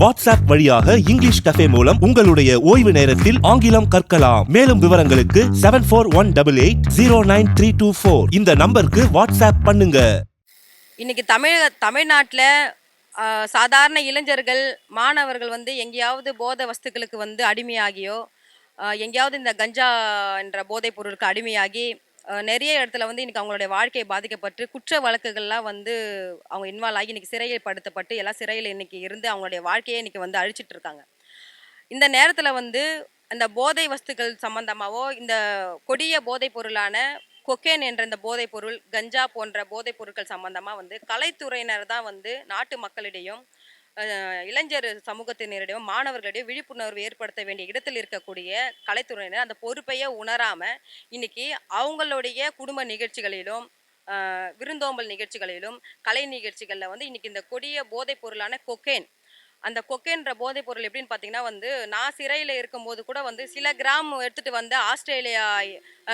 WhatsApp வழியாக English cafe மூலம் உங்களுடைய ஓய்வு நேரத்தில் ஆங்கிலம் கற்கலாம். மேலும் விவரங்களுக்கு seven four one double eight zero nine three two four இந்த நம்பருக்கு வாட்ஸ்அப் பண்ணுங்க. இன்னைக்கு தமிழக தமிழ்நாட்டில் சாதாரண இளைஞர்கள் மாணவர்கள் வந்து எங்கேயாவது போதை வஸ்துக்களுக்கு வந்து அடிமையாகியோ எங்கேயாவது இந்த கஞ்சா என்ற போதைப் பொருளுக்கு அடிமையாகி நிறைய இடத்துல வந்து இன்றைக்கி அவங்களுடைய வாழ்க்கை பாதிக்கப்பட்டு குற்ற வழக்குகள்லாம் வந்து அவங்க இன்வால்வ் ஆகி இன்றைக்கி சிறையில் படுத்தப்பட்டு எல்லாம் சிறையில் இன்னைக்கு இருந்து அவங்களுடைய வாழ்க்கையை இன்றைக்கி வந்து அழிச்சிட்டு இருக்காங்க. இந்த நேரத்தில் வந்து அந்த போதை வஸ்துக்கள் சம்பந்தமாகவோ இந்த கொடிய போதைப் பொருளான கொக்கேன் என்ற இந்த போதைப் பொருள் கஞ்சா போன்ற போதைப் பொருட்கள் சம்பந்தமாக வந்து கலைத்துறையினர் தான் வந்து நாட்டு மக்களிடையும் இளைஞர் சமூகத்தினரிடையோ மாணவர்களிடையே விழிப்புணர்வு ஏற்படுத்த வேண்டிய இடத்தில் இருக்கக்கூடிய கலைத்துறையினர் அந்த பொறுப்பையே உணராம இன்னைக்கு அவங்களுடைய குடும்ப நிகழ்ச்சிகளிலும் விருந்தோம்பல் நிகழ்ச்சிகளிலும் கலை நிகழ்ச்சிகளில் வந்து இன்னைக்கு இந்த கொடிய போதைப் பொருளான கொக்கேன் அந்த கொக்கைன்ற போதைப் பொருள் எப்படின்னு பார்த்தீங்கன்னா வந்து நான் சிறையில் இருக்கும்போது கூட வந்து சில கிராம் எடுத்துகிட்டு வந்த ஆஸ்திரேலியா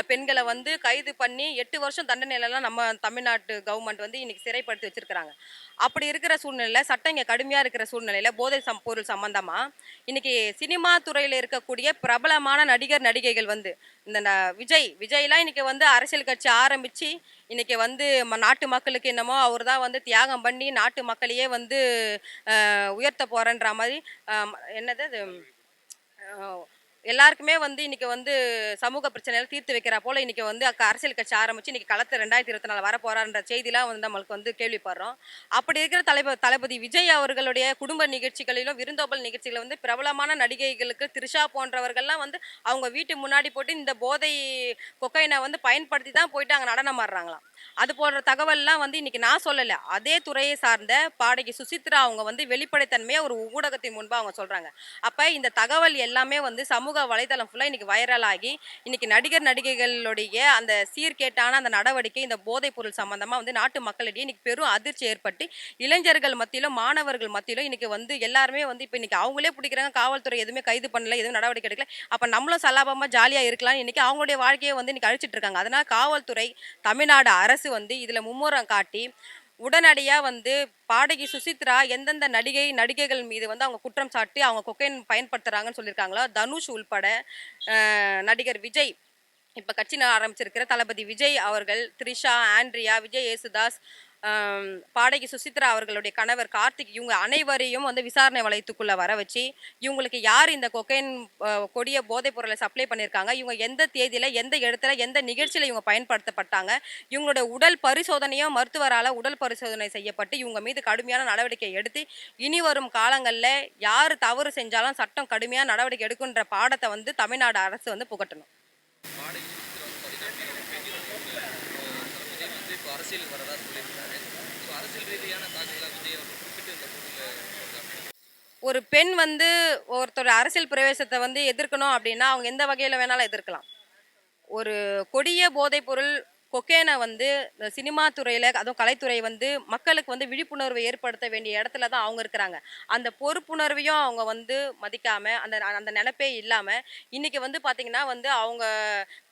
பெண்களை வந்து கைது பண்ணி எட்டு வருஷம் தண்டனையிலலாம் நம்ம தமிழ்நாட்டு கவர்மெண்ட் வந்து இன்னைக்கு சிறைப்படுத்தி வச்சிருக்கிறாங்க. அப்படி இருக்கிற சூழ்நிலையில் சட்டம் இங்கே கடுமையாக இருக்கிற சூழ்நிலையில் போதை சம் பொருள் சம்மந்தமாக இன்னைக்கு சினிமா துறையில் இருக்கக்கூடிய பிரபலமான நடிகர் நடிகைகள் வந்து இந்த ந- விஜய் விஜய்லாம் இன்னைக்கு வந்து அரசியல் கட்சி ஆரம்பித்து இன்னைக்கு வந்து ம- நாட்டு மக்களுக்கு என்னமோ அவர் தான் வந்து தியாகம் பண்ணி நாட்டு மக்களையே வந்து உயர்த்த போகிறேன்ற மாதிரி என்னது அது எல்லாருக்குமே வந்து இன்னைக்கு வந்து சமூக பிரச்சனைகள் தீர்த்து வைக்கிறா போல இன்னைக்கு வந்து அக்க- அரசியல் கட்சி ஆரம்பிச்சு இன்னைக்கு களத்து ரெண்டாயிரத்தி இருபத்தி நாலு வர போறான்ற செய்திலாம் வந்து நம்மளுக்கு வந்து கேள்விப்படுறோம். அப்படி இருக்கிற தலைவர் தளபதி விஜய் அவர்களுடைய குடும்ப நிகழ்ச்சிகளிலும் விருந்தோம்பல் நிகழ்ச்சிகளில் வந்து பிரபலமான நடிகைகளுக்கு த்ரிஷா போன்றவர்கள்லாம் வந்து அவங்க வீட்டு முன்னாடி போட்டு இந்த போதை கொக்கைனை வந்து பயன்படுத்தி தான் போயிட்டு அங்கே நடனம் ஆடுறாங்களாம். அது போன்ற தகவல்லாம் வந்து இன்னைக்கு நான் சொல்லலை. அதே துறையை சார்ந்த பாடகி சுசித்ரா அவங்க வந்து வெளிப்படைத்தன்மையை ஒரு ஊடகத்தின் முன்பாக அவங்க சொல்றாங்க. அப்ப இந்த தகவல் எல்லாமே வந்து சமூக வலைதளம் ஃபுல்லாக இன்றைக்கி வைரல் ஆகி இன்றைக்கி நடிகர் நடிகைகளுடைய அந்த சீர்கேட்டான அந்த நடவடிக்கை இந்த போதைப் பொருள் சம்பந்தமா வந்து நாட்டு மக்களிடையே இன்றைக்கி பெரும் அதிர்ச்சி ஏற்பட்டு இளைஞர்கள் மத்தியிலும் மாணவர்கள் மத்தியிலும் இன்றைக்கி வந்து எல்லாருமே வந்து இப்போ இன்னைக்கு அவங்களே பிடிக்கிறாங்க காவல்துறை எதுவுமே கைது பண்ணல எதுவும் நடவடிக்கை எடுக்கல. அப்போ நம்மளும் சலாபமாக ஜாலியாக இருக்கலாம் இன்றைக்கி அவங்களுடைய வாழ்க்கையை வந்து இன்னைக்கு அழிச்சிட்டு இருக்காங்க. காவல்துறை தமிழ்நாடு அரசு வந்து இதில் மும்முரம் காட்டி உடனடியாக வந்து பாடகி சுசித்ரா எந்தெந்த நடிகை நடிகைகள் மீது வந்து அவங்க குற்றம் சாட்டி அவங்க கொக்கைன் பயன்படுத்துகிறாங்கன்னு சொல்லியிருக்காங்களோ தனுஷ் உள்பட நடிகர் விஜய் இப்போ கட்சி ஆரம்பிச்சிருக்கிற தளபதி விஜய் அவர்கள் த்ரிஷா ஆண்ட்ரியா விஜய் யேசுதாஸ் பாடகி சுசித்ரா அவர்களுடைய கணவர் கார்த்திக் இவங்க அனைவரையும் வந்து விசாரணை வளையத்துக்குள்ள வர வச்சு இவங்களுக்கு யார் இந்த கொக்கைன் கொடிய போதைப் பொருளை சப்ளை பண்ணியிருக்காங்க இவங்க எந்த தேதியில எந்த இடத்துல எந்த நிகழ்ச்சியில இவங்க பயன்படுத்தப்பட்டாங்க இவங்களுடைய உடல் பரிசோதனையும் மருத்துவரால் உடல் பரிசோதனை செய்யப்பட்டு இவங்க மீது கடுமையான நடவடிக்கை எடுத்து இனி வரும் காலங்களில் யார் தவறு செஞ்சாலும் சட்டம் கடுமையான நடவடிக்கை எடுக்குன்ற பாடத்தை வந்து தமிழ்நாடு அரசு வந்து புகட்டணும். அரசியல் வரதா சொல்லியிருக்காரு ஒரு பெண் வந்து ஒருத்தர் அரசியல் பிரவேசத்தை வந்து எதிர்க்கணும் அப்படின்னா அவங்க எந்த வகையில் வேணாலும் எதிர்க்கலாம். ஒரு கொடிய போதைப்பொருள் கொக்கேனை வந்து சினிமா துறையில் அதுவும் கலைத்துறை வந்து மக்களுக்கு வந்து விழிப்புணர்வை ஏற்படுத்த வேண்டிய இடத்துல தான் அவங்க இருக்கிறாங்க. அந்த பொறுப்புணர்வையும் அவங்க வந்து மதிக்காமல் அந்த அந்த நினைப்பே இல்லாமல் இன்றைக்கி வந்து பார்த்திங்கன்னா வந்து அவங்க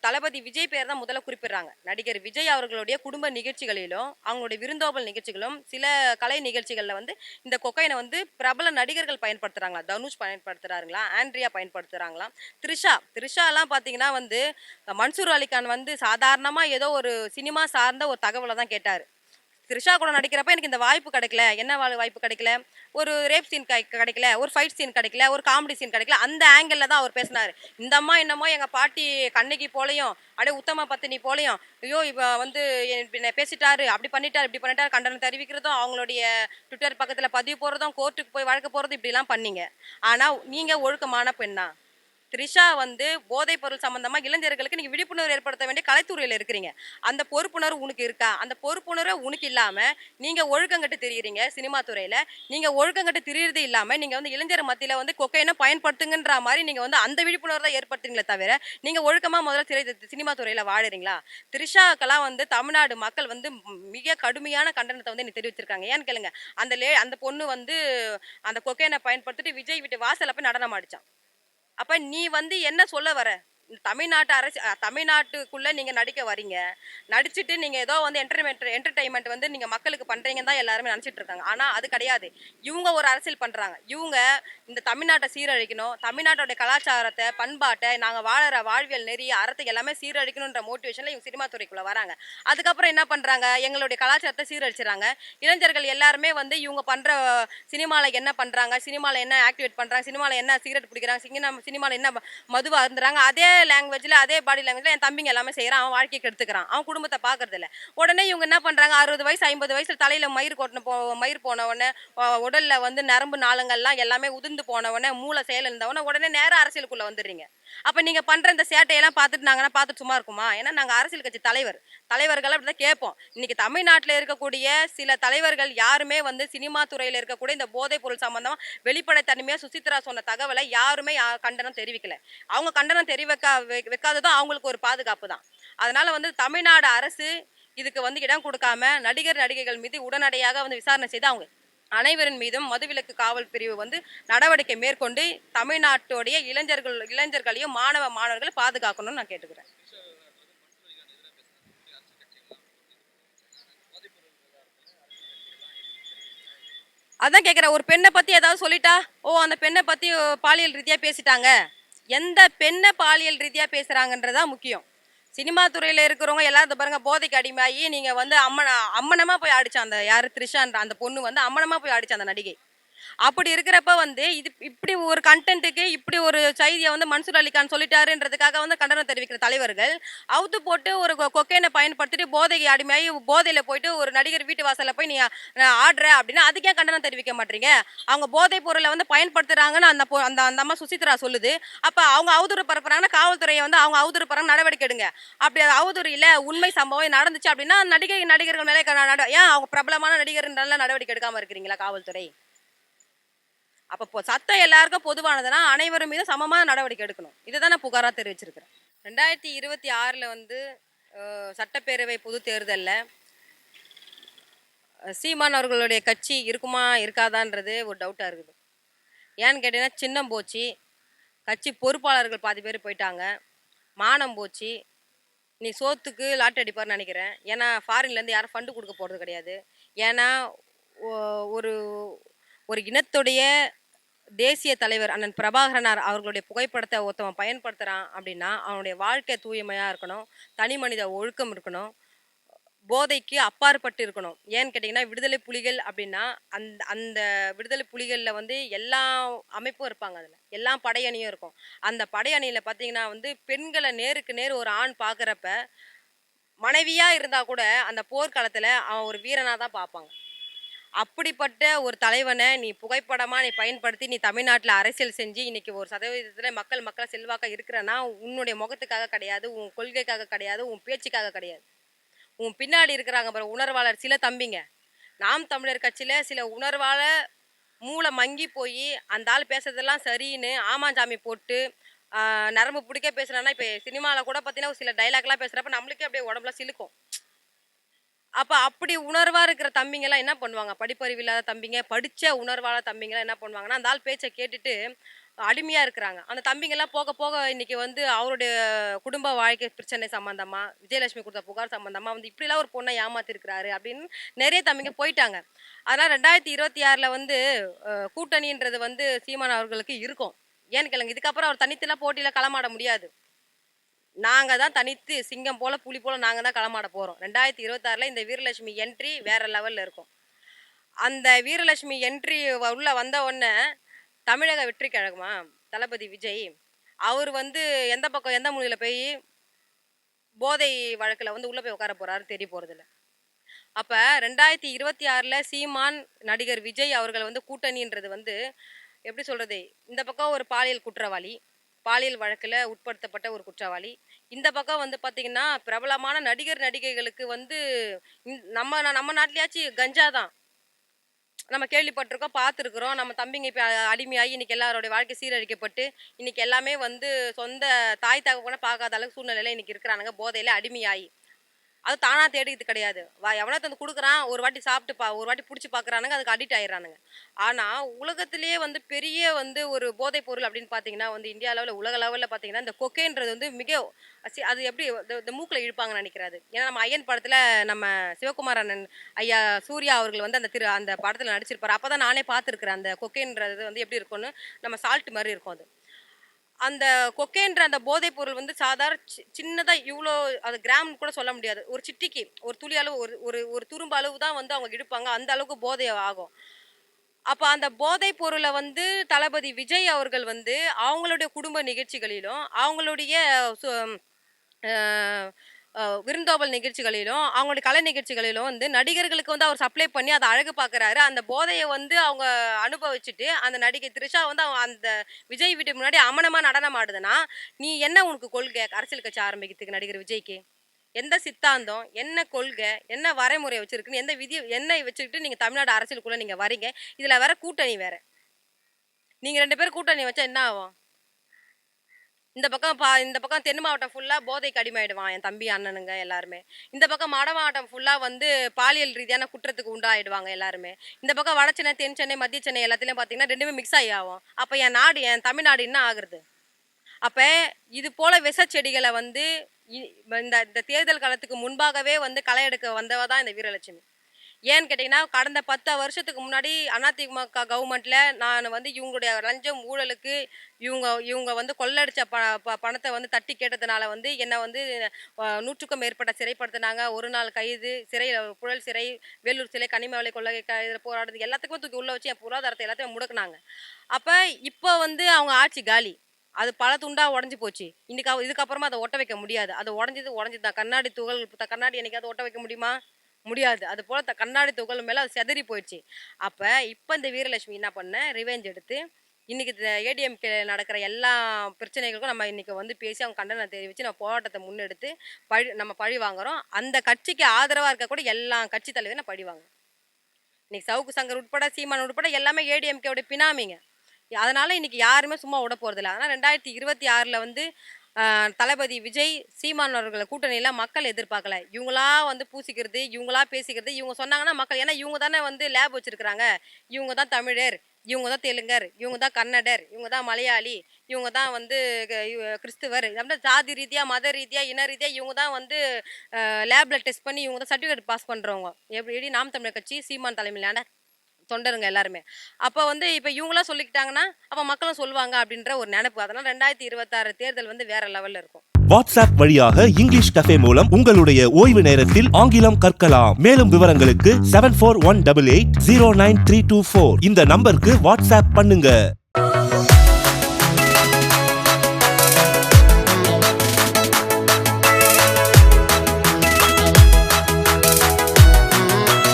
தளபதி விஜய் பேர் தான் முதல்ல குறிப்பிடுறாங்க. நடிகர் விஜய் அவர்களுடைய குடும்ப நிகழ்ச்சிகளிலும் அவங்களுடைய விருந்தோம்பல் நிகழ்ச்சிகளும் சில கலை நிகழ்ச்சிகளில் வந்து இந்த கொக்கைனை வந்து பிரபல நடிகர்கள் பயன்படுத்துகிறாங்களா தனுஷ் பயன்படுத்துறாங்களா ஆண்ட்ரியா பயன்படுத்துகிறாங்களா த்ரிஷா த்ரிஷாலாம் பார்த்தீங்கன்னா வந்து மன்சூர் அலிகான் வந்து சாதாரணமாக ஏதோ ஒரு சினிமா சார்ந்த ஒரு தகவலை தான் கேட்டார். த்ரிஷா கூட நடிக்கிறப்ப எனக்கு இந்த வாய்ப்பு கிடைக்கல. என்ன வாய்ப்பு கிடைக்கல? ஒரு ரேப் சீன் கிடைக்கல. ஒரு ஃபைட் சீன் கிடைக்கல. ஒரு காமெடி சீன் கிடைக்கல. அந்த ஆங்கிளில் தான் அவர் பேசினார். இந்த அம்மா என்னமோ எங்கள் பாட்டி கண்ணகி போலையும் அப்படியே உத்தம பத்தினி போலையும் ஐயோ இப்போ வந்து என்னை பேசிட்டாரு. அப்படி பண்ணிட்டார் இப்படி பண்ணிட்டார் கண்டனம் தெரிவிக்கிறதும் அவங்களுடைய ட்விட்டர் பக்கத்தில் பதிவு போகிறதும் கோர்ட்டுக்கு போய் வழக்கு போகிறதும் இப்படிலாம் பண்ணீங்க. ஆனால் நீங்கள் ஒழுக்கமான பெண்ணா. த்ரிஷா வந்து போதைப் பொருள் சம்பந்தமாக இளைஞர்களுக்கு நீங்கள் விழிப்புணர்வு ஏற்படுத்த வேண்டிய கலைத்துறையில் இருக்கிறீங்க. அந்த பொறுப்புணர்வு உனக்கு இருக்கா? அந்த பொறுப்புணர்வு உனக்கு இல்லாமல் நீங்கள் ஒழுக்கங்கட்டு தெரியுறீங்க சினிமா துறையில். நீங்கள் ஒழுக்கங்கட்டு தெரியுறது இல்லாமல் நீங்கள் வந்து இளைஞர் மத்தியில் வந்து கொக்கைனை பயன்படுத்துங்கன்ற மாதிரி நீங்கள் வந்து அந்த விழிப்புணர்வு தான் ஏற்படுத்துறீங்களே தவிர நீங்கள் ஒழுக்கமாக முதல்ல திரை சினிமா துறையில் வாழுறீங்களா? த்ரிஷாக்கெல்லாம் வந்து தமிழ்நாடு மக்கள் வந்து மிக கடுமையான கண்டனத்தை வந்து இன்னைக்கு தெரிவிச்சிருக்காங்க. ஏன்னு கேளுங்க. அந்த லே அந்த பொண்ணு வந்து அந்த கொக்கையினை பயன்படுத்திட்டு விஜய் வீட்டு வாசலில் போய் நடனம் ஆடிச்சான். அப்ப நீ வந்து என்ன சொல்ல வர? தமிழ்நாட்டு அரசு தமிழ்நாட்டுக்குள்ளே நீங்கள் நடிக்க வரீங்க நடிச்சுட்டு நீங்கள் ஏதோ வந்து என்டர்மெண்ட் என்டர்டைன்மெண்ட் வந்து நீங்கள் மக்களுக்கு பண்ணுறீங்கன்னு தான் எல்லாருமே நினச்சிட்டு இருக்காங்க. ஆனால் அது கிடையாது. இவங்க ஒரு அரசியல் பண்ணுறாங்க இவங்க இந்த தமிழ்நாட்டை சீரழிக்கணும் தமிழ்நாட்டோட கலாச்சாரத்தை பண்பாட்டை நாங்கள் வாழற வாழ்வியல் நெறி அறத்தை எல்லாமே சீரழிக்கணுன்ற மோட்டிவேஷனில் இவங்க சினிமா துறைக்குள்ளே வராங்க. அதுக்கப்புறம் என்ன பண்ணுறாங்க எங்களுடைய கலாச்சாரத்தை சீரழிச்சிடறாங்க. இளைஞர்கள் எல்லாருமே வந்து இவங்க பண்ணுற சினிமாவில் என்ன பண்ணுறாங்க சினிமாவில் என்ன ஆக்டிவேட் பண்ணுறாங்க சினிமாவில் என்ன சிகரெட் பிடிக்கிறாங்க? சினிமா சினிமாவில் என்ன மதுவாக இருந்துறாங்க அதே லாங்குவேஜ்ல அதே பாடி லாங்குவேஜில் என் தம்பிங்க எல்லாமே செய்யறான் அவன் வாழ்க்கைக்கு எடுத்துக்கிறான் அவன் குடும்பத்தை பாக்குறது உடனே இவங்க என்ன பண்றாங்க? அறுபது வயசு ஐம்பது வயசில் தலையில் மயிர் கொட்டின போ மயிர் போன உடனே உடல்ல வந்து நரம்பு நாளங்கள்லாம் எல்லாமே உதிர்ந்து போன உடனே மூளை செயல் இருந்தவொடனே உடனே நேரம் அரசியலுக்குள்ள வந்துடுறீங்க. அப்போ நீங்க பண்ற இந்த சேட்டையெல்லாம் பார்த்துட்டு நாங்கன்னா பார்த்துட்டு சும்மா இருக்குமா? ஏன்னா நாங்கள் அரசியல் கட்சி தலைவர். தலைவர்கள் அப்படிதான் கேட்போம். இன்னைக்கு தமிழ்நாட்டில் இருக்கக்கூடிய சில தலைவர்கள் யாருமே வந்து சினிமா துறையில் இருக்கக்கூடிய இந்த போதைப் பொருள் சம்பந்தமா வெளிப்படைத்தன்மையா சுசித்ரா சொன்ன தகவலை யாருமே கண்டனம் தெரிவிக்கல. அவங்க கண்டனம் தெரிவிக்க வெ- வைக்காததும் அவங்களுக்கு ஒரு பாதுகாப்பு தான். அதனால வந்து தமிழ்நாடு அரசு இதுக்கு வந்து இடம் கொடுக்காம நடிகர் நடிகைகள் மீது உடனடியாக வந்து விசாரணை செய்து அவங்க அனைவரின் மீதும் மதுவிலக்கு காவல் பிரிவு வந்து நடவடிக்கை மேற்கொண்டு தமிழ்நாட்டுடைய இளைஞர்கள் இளைஞர்களையும் மாணவ மாணவர்களை பாதுகாக்கணும்னு நான் கேட்டுக்கிறேன். அதான் கேட்குறேன் ஒரு பெண்ணை பத்தி ஏதாவது சொல்லிட்டா? ஓ அந்த பெண்ணை பத்தி பாலியல் ரீதியா பேசிட்டாங்க. எந்த பெண்ணை பாலியல் ரீதியாக பேசுறாங்கன்றதா முக்கியம். சினிமா துறையில் இருக்கிறவங்க எல்லாரும் பாருங்க போதைக்கு அடிமையாகி நீங்கள் வந்து அம்மன அம்மனமாக போய் ஆடிச்சான் அந்த யார் த்ரிஷான்ற அந்த பொண்ணு வந்து அம்மனமாக போய் ஆடிச்சான் அந்த நடிகை. அப்படி இருக்கிறப்ப வந்து இது இப்படி ஒரு கண்டென்ட்டுக்கு இப்படி ஒரு செய்தியை வந்து மன்சூர் அலிகான் சொல்லிட்டாருன்றதுக்காக வந்து கண்டனம் தெரிவிக்கிற தலைவர்கள் அவுத்து போட்டு ஒரு கொ- கொக்கைனை பயன்படுத்திட்டு போதைக்கு அடிமையாகி போதையில் போயிட்டு ஒரு நடிகர் வீட்டு வாசலில் போய் நீ ஆடுற அப்படின்னா அதுக்கே கண்டனம் தெரிவிக்க மாட்டீங்க? அவங்க போதைப் பொருளை வந்து பயன்படுத்துறாங்கன்னு அந்த பொ- அந்த அந்த அம்மா சுசித்ரா சொல்லுது. அப்போ அவங்க அவதூறு பரப்புறாங்கன்னா காவல்துறையை வந்து அவங்க அவதூறு பரப்பு நடவடிக்கை எடுங்க. அப்படி அது அவதூறு உண்மை சம்பவம் நடந்துச்சு அப்படின்னா நடிகை நடிகர்கள் மேலே ஏன் அவங்க பிரபலமான நடிகர்னால நடவடிக்கை எடுக்காமல் இருக்கிறீங்களா காவல்துறை? அப்போ சத்தம் எல்லாருக்கும் பொதுவானதுன்னா அனைவரும் மீது சமமான நடவடிக்கை எடுக்கணும். இதுதான் நான் புகாராக தெரிவிச்சிருக்கிறேன். ரெண்டாயிரத்தி இருபத்தி ஆறில் வந்து சட்டப்பேரவை பொது தேர்தலில் சீமான் அவர்களுடைய கட்சி இருக்குமா இருக்காதான்றது ஒரு டவுட்டாக இருக்குது. ஏன்னு கேட்டீங்கன்னா சின்னம் போச்சு கட்சி பொறுப்பாளர்கள் பாதி பேர் போயிட்டாங்க மானம் போச்சு நீ சோத்துக்கு லாட்டரி அடிப்பார்னு நினைக்கிறேன். ஏன்னா ஃபாரின்லேருந்து யாரும் ஃபண்டு கொடுக்க போகிறது கிடையாது. ஏன்னா ஒரு ஒரு இனத்துடைய தேசிய தலைவர் அண்ணன் பிரபாகரனார் அவர்களுடைய புகைப்படத்தை ஒருத்தவன் பயன்படுத்துகிறான் அப்படின்னா அவனுடைய வாழ்க்கை தூய்மையாக இருக்கணும் தனி மனித ஒழுக்கம் இருக்கணும் போதைக்கு அப்பாற்பட்டு இருக்கணும். ஏன்னு கேட்டிங்கன்னா விடுதலை புலிகள் அப்படின்னா அந்த அந்த விடுதலை புலிகளில் வந்து எல்லா அமைப்பும் இருப்பாங்க அதில். எல்லா படையணியும் இருக்கும். அந்த படையணியில் பார்த்தீங்கன்னா வந்து பெண்களை நேருக்கு நேர் ஒரு ஆண் பார்க்குறப்ப மனைவியாக இருந்தால் கூட அந்த போர்க்காலத்தில் அவன் ஒரு வீரனாக தான் பார்ப்பாங்க. அப்படிப்பட்ட ஒரு தலைவனை நீ புகைப்படமாக நீ பயன்படுத்தி நீ தமிழ்நாட்டில் அரசியல் செஞ்சு இன்னைக்கு ஒரு சதவீதத்தில் மக்கள் மக்கள் செல்வாக்க இருக்கிறனா உன்னுடைய முகத்துக்காக கிடையாது உன் கொள்கைக்காக கிடையாது உன் பேச்சுக்காக கிடையாது. உன் பின்னாடி இருக்கிறாங்க பாரு உணர்வாளர் சில தம்பிங்க. நாம் தமிழர் கட்சியில் சில உணர்வால மூளை மங்கி போய் அந்த ஆள் பேசுறதெல்லாம் சரின்னு ஆமாஞ்சாமி போட்டு நரம்பு பிடிக்க பேசுகிறேன்னா இப்போ சினிமாவில் கூட பார்த்தீங்கன்னா சில டைலாக்லாம் பேசுகிறப்ப நம்மளுக்கே அப்படியே உடம்புலாம் சிலுக்கும். அப்போ அப்படி உணர்வாக இருக்கிற தம்பிங்கெல்லாம் என்ன பண்ணுவாங்க? படிப்பறிவு இல்லாத தம்பிங்க படித்த உணர்வான தம்பிங்கெல்லாம் என்ன பண்ணுவாங்கன்னா அந்த ஆள் பேச்சை கேட்டுட்டு அடிமையாக இருக்கிறாங்க. அந்த தம்பிங்கெல்லாம் போக போக இன்றைக்கி வந்து அவருடைய குடும்ப வாழ்க்கை பிரச்சனை சம்மந்தமாக விஜயலட்சுமி கொடுத்த புகார் சம்மந்தமாக வந்து இப்படிலாம் ஒரு பொண்ணை ஏமாத்திருக்கிறாரு அப்படின்னு நிறைய தம்பிங்க போயிட்டாங்க. அதனால் ரெண்டாயிரத்தி இருபத்தி ஆறில் வந்து கூட்டணின்றது வந்து சீமான் அவர்களுக்கு இருக்கும். ஏன்னு கேளுங்க இதுக்கப்புறம் அவர் தனித்தெல்லாம் போட்டியில் களமாட முடியாது. நாங்கள் தான் தனித்து சிங்கம் போல் புலி போல நாங்கள் தான் களமாட போகிறோம் ரெண்டாயிரத்தி இருபத்தாறில் இந்த வீரலட்சுமி என்ட்ரி வேறு லெவலில் இருக்கும். அந்த வீரலட்சுமி என்ட்ரி உள்ளே வந்த உடனே தமிழக வெற்றி கழகமா தளபதி விஜய் அவர் வந்து எந்த பக்கம் எந்த மொழியில் போய் போதை வழக்கில் வந்து உள்ளே போய் உட்கார போகிறாரு தெரிய போகிறதில்ல அப்போ ரெண்டாயிரத்தி இருபத்தி ஆறில் சீமான் நடிகர் விஜய் அவர்கள் வந்து கூட்டணின்றது வந்து எப்படி சொல்கிறது இந்த பக்கம் ஒரு பாலியல் குற்றவாளி பாலியல் வழக்கில் உட்படுத்தப்பட்ட ஒரு குற்றவாளி இந்த பக்கம் வந்து பார்த்தீங்கன்னா பிரபலமான நடிகர் நடிகைகளுக்கு வந்து நம்ம நம்ம நாட்டிலேயாச்சும் கஞ்சா தான். நம்ம கேள்விப்பட்டிருக்கோம் பார்த்துருக்குறோம். நம்ம தம்பிங்க இப்போ அடிமையாகி இன்னைக்கு எல்லாரோடைய வாழ்க்கை சீரழிக்கப்பட்டு இன்னைக்கு எல்லாமே வந்து சொந்த தாய் தகப்பனை பார்க்காத அளவுக்கு சூழ்நிலையில் இன்னைக்கு இருக்கிறானுங்க. போதையில் அடிமையாகி. அது தானா தேடிக்கிறது கிடையாது. வா எவனோ தந்து கொடுக்குறான் ஒரு வாட்டி சாப்பிட்டு பா ஒரு வாட்டி பிடிச்சி பார்க்குறானுங்க அதுக்கு அடிக்ட் ஆயிடுறானுங்க. ஆனால் உலகத்திலேயே வந்து பெரிய வந்து ஒரு போதைப் பொருள் அப்படின்னு பார்த்தீங்கன்னா வந்து இந்தியா லெவலில் உலக லெவலில் பார்த்தீங்கன்னா இந்த கொக்கைன்றது வந்து மிக சி- அது எப்படி இந்த- மூக்கில் இழுப்பாங்கன்னு நினைக்கிறாரு. ஏன்னா நம்ம ஐயன் படத்தில் நம்ம சிவகுமார் அண்ணன் ஐயா சூர்யா அவர்கள் வந்து அந்த திரு அந்த படத்தில் நடிச்சிருப்பார். அப்போ தான் நானே பார்த்துருக்குறேன் அந்த கொக்கைன்றது வந்து எப்படி இருக்கும்னு நம்ம சால்ட் மாதிரி இருக்கும் அது. அந்த கொக்கைன்ற அந்த போதைப் பொருள் வந்து சாதாரண சி- இவ்வளோ அது கிராம்னு கூட சொல்ல முடியாது. ஒரு சிட்டிக்கு ஒரு துளி அளவு ஒரு ஒரு ஒரு துரும்பு அளவு தான் வந்து அவங்க எடுப்பாங்க. அந்த அளவுக்கு போதை ஆகும். அப்போ அந்த போதைப் பொருளை வந்து தளபதி விஜய் அவர்கள் வந்து அவங்களுடைய குடும்ப நிகழ்ச்சிகளிலும் அவங்களுடைய விருந்தோபல் நிகழ்ச்சிகளிலும் அவங்களுடைய கலை நிகழ்ச்சிகளிலும் வந்து நடிகர்களுக்கு வந்து அவர் சப்ளை பண்ணி அதை அழகு பார்க்குறாரு. அந்த போதையை வந்து அவங்க அனுபவிச்சுட்டு அந்த நடிகை த்ரிஷா வந்து அவங்க அந்த விஜய் வீட்டு முன்னாடி அமனமாக நடனம் ஆடுதுன்னா நீ என்ன உனக்கு கொள்கை? அரசியல் கட்சி ஆரம்பிக்கிறதுக்கு நடிகர் விஜய்க்கு? எந்த சித்தாந்தம்? என்ன கொள்கை? என்ன வரைமுறை வச்சுருக்குன்னு எந்த விதி என்ன வச்சுக்கிட்டு நீங்கள் தமிழ்நாடு அரசியலுக்குள்ளே நீங்கள் வரீங்க இதில் வேற கூட்டணி வேறு. நீங்கள் ரெண்டு பேரும் கூட்டணி வச்சா என்ன ஆகும்? இந்த பக்கம் பா இந்த பக்கம் தென் மாவட்டம் ஃபுல்லாக போதைக்கு அடிமையாயிடுவான் என் தம்பி அண்ணனுங்க எல்லாருமே. இந்த பக்கம் வட மாவட்டம் ஃபுல்லாக வந்து பாலியல் ரீதியான குற்றத்துக்கு உண்டாயிடுவாங்க எல்லாருமே. இந்த பக்கம் வட சென்னை தென் சென்னை மத்திய சென்னை எல்லாத்துலேயும் பார்த்தீங்கன்னா ரெண்டுமே மிக்ஸ் ஆகி ஆகும். அப்போ என் நாடு என் தமிழ்நாடு என்ன ஆகுறது? அப்போ இது போல் விச செடிகளை வந்து இந்த இந்த தேர்தல் காலத்துக்கு முன்பாகவே வந்து களை எடுக்க வந்தவ தான் இந்த வீரலட்சுமி. ஏன்னு கேட்டிங்கன்னா கடந்த பத்து வருஷத்துக்கு முன்னாடி அதிமுக கவர்மெண்ட்டில் நான் வந்து இவங்களுடைய லஞ்சம் ஊழலுக்கு இவங்க இவங்க வந்து கொள்ளடிச்ச ப ப- பணத்தை வந்து தட்டி கேட்டதுனால வந்து என்னை வந்து நூற்றுக்கும் மேற்பட்ட சிறைப்படுத்தினாங்க. ஒரு நாள் கைது சிறை புழல் சிறை வேலூர் சிறை கனிமவளை கொள்ளை கைது போராடுறது எல்லாத்துக்குமே தூக்கி உள்ளே வச்சு என் பொருளாதாரத்தை எல்லாத்தையும் முடக்குனாங்க. அப்போ இப்போ வந்து அவங்க ஆட்சி காலி. அது பல துண்டாக உடஞ்சி போச்சு. இன்னைக்கு இதுக்கப்புறமா அதை ஒட்ட வைக்க முடியாது. அது உடஞ்சது உடஞ்சி தான் கண்ணாடி துகள் கண்ணாடி என்னைக்காவது ஒட்ட வைக்க முடியுமா? முடியாது. அது போல த- கண்ணாடி துகள் மேலே அது செதறி போயிடுச்சு. அப்போ இப்போ இந்த வீரலட்சுமி என்ன பண்ண? ரிவெஞ்ச் எடுத்து இன்றைக்கி ஏடிஎம்கே நடக்கிற எல்லா பிரச்சனைகளுக்கும் நம்ம இன்றைக்கி வந்து பேசி அவங்க கண்டனம் தெரிவித்து நம்ம போராட்டத்தை முன்னெடுத்து பழி நம்ம பழி வாங்குறோம். அந்த கட்சிக்கு ஆதரவாக இருக்கக்கூடிய எல்லா கட்சி தலைவரும் நான் பழி வாங்குறோம் இன்றைக்கி சவுக்கு சங்கர் உட்பட சீமான் உட்பட எல்லாமே ஏடிஎம்கேவுடைய பினாமிங்க. அதனால் இன்னைக்கு யாருமே சும்மா விட போகிறதில்ல அதனால் ரெண்டாயிரத்தி இருபத்தி ஆறில் வந்து தளபதி விஜய் சீமான் அவர்களை கூட்டணியில் மக்கள் எதிர்பார்க்கல. இவங்களா வந்து பூசிக்கிறது இவங்களா பேசிக்கிறது இவங்க சொன்னாங்கன்னா மக்கள் ஏன்னா இவங்க தானே வந்து லேப் வச்சுருக்குறாங்க. இவங்க தான் தமிழர் இவங்க தான் தெலுங்கர் இவங்க தான் கன்னடர் இவங்க தான் மலையாளி இவங்க தான் வந்து க- இவ- கிறிஸ்துவர் அப்படின்னா ஜாதி ரீதியாக மத ரீதியாக இன ரீதியாக இவங்க தான் வந்து லேபில் டெஸ்ட் பண்ணி இவங்க தான் சர்டிஃபிகேட் பாஸ் பண்ணுறவங்க எப்படி? நாம் தமிழர் கட்சி சீமான் தலைமையிலான தொண்டருங்க எல்லாருமே. அப்போ வந்து இப்போ இவங்களாம் சொல்லிக்கிட்டாங்கன்னா அப்போ மக்களும் சொல்லுவாங்க அப்படின்ற ஒரு நினைப்பு. அதனால் ரெண்டாயிரத்தி இருபத்தாறு தேர்தல் வந்து வேற லெவலில் இருக்கும். வாட்ஸ்அப் வழியாக இங்கிலீஷ் கஃபே மூலம் உங்களுடைய ஓய்வு நேரத்தில் ஆங்கிலம் கற்கலாம். மேலும் விவரங்களுக்கு seven four one double eight zero nine three two four இந்த நம்பருக்கு வாட்ஸ்அப் பண்ணுங்க.